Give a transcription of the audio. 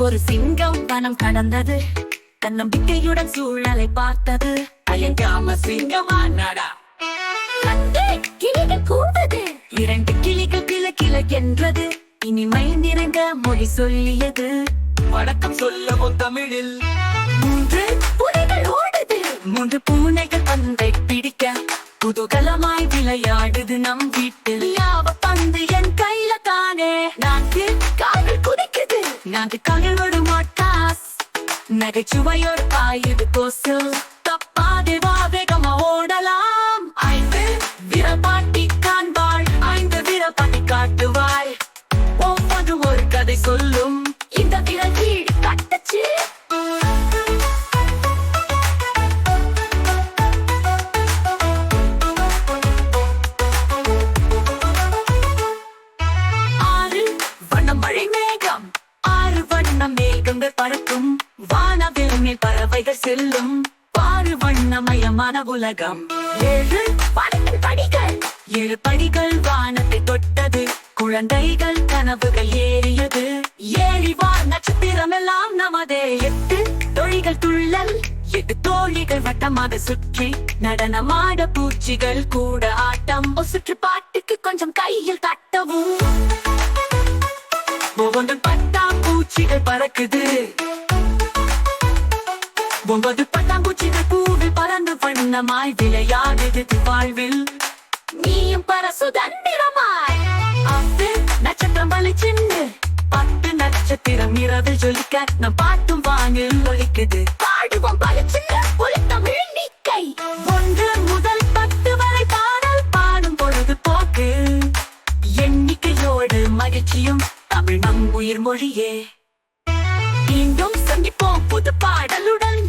ஒரு சிங்கம் வனம் கடந்தது. தன்னம்பிக்கையுடன் சூழலை பார்த்தது. அயங்காம சிங்கமானடா கண்டே கிளிகள் கூவது இரண்டு கிளிகள் கிள கிழக்கென்றது இனிமை நிறைந்த மொழி சொல்லியது. வணக்கம் சொல்லவும் தமிழில். மூன்று புலிகள் ஓடுது. மூன்று பூனைகள் பந்தை பிடிக்க. குதூகலமாய் விளையாடுது நம் வீட்டில். யாவ பந்து என் கையில தானே. நான்கு கால்கள் குதிக்குது நான்கு கால்களோடு மாட்டாஸ். நகைச்சுவையோடு பாயுது கோசல் தப்பாதே வா வேகமா ஓடலாம். ஐந்து வீரபாட்டி காண்பாள். ஐந்து வீரபாட்டி காட்டுவாள். ஒவ்வொன்று ஒரு கதை சொல்லும். இந்த விரல் வண்ண பறக்கும். வானவிலங்கில் பறவைகள் செல்லும். பாரு வண்ணமயமான உலகம். ஏழு படிகள். ஏழு படிகள் வானத்தை தொட்டது. குழந்தைகள் கனவுகள் ஏறியது. ஏறிவார் நட்சத்திரம் எல்லாம் நமதே. எட்டு தொழிகள் துள்ளல். எட்டு தோழிகள் வட்டமாக சுற்றி. நடனமாட பூச்சிகள் கூட ஆட்டம். சுற்று பாட்டுக்கு கொஞ்சம் கையில் தட்டவும். ஒவ்வொன்றும் பறவை பறக்குது. ஒன்பது பட்டாம்பூச்சிகள் பூவில் பறந்து வண்ணமாய் விளையாடுது வாழ்வில் நீயும் பரசு தந்திரமாய். அது நட்சத்திரம் வலி பத்து நட்சத்திரம் இரவில் ஜொலிக்க நம் பாட்டும் வானில் ஒலிக்குது. பாடுவோம் பல சின்ன ஒரு தமிழ் நிக்கை. ஒன்று முதல் பத்து வரை பாடல் பாடும் பொழுது போக்கு. எண்ணிக்கையோடு மகிழ்ச்சியும் தமிழ் நம் உயிர் மொழியே. சந்திப்போம் புது பாடலுடன்.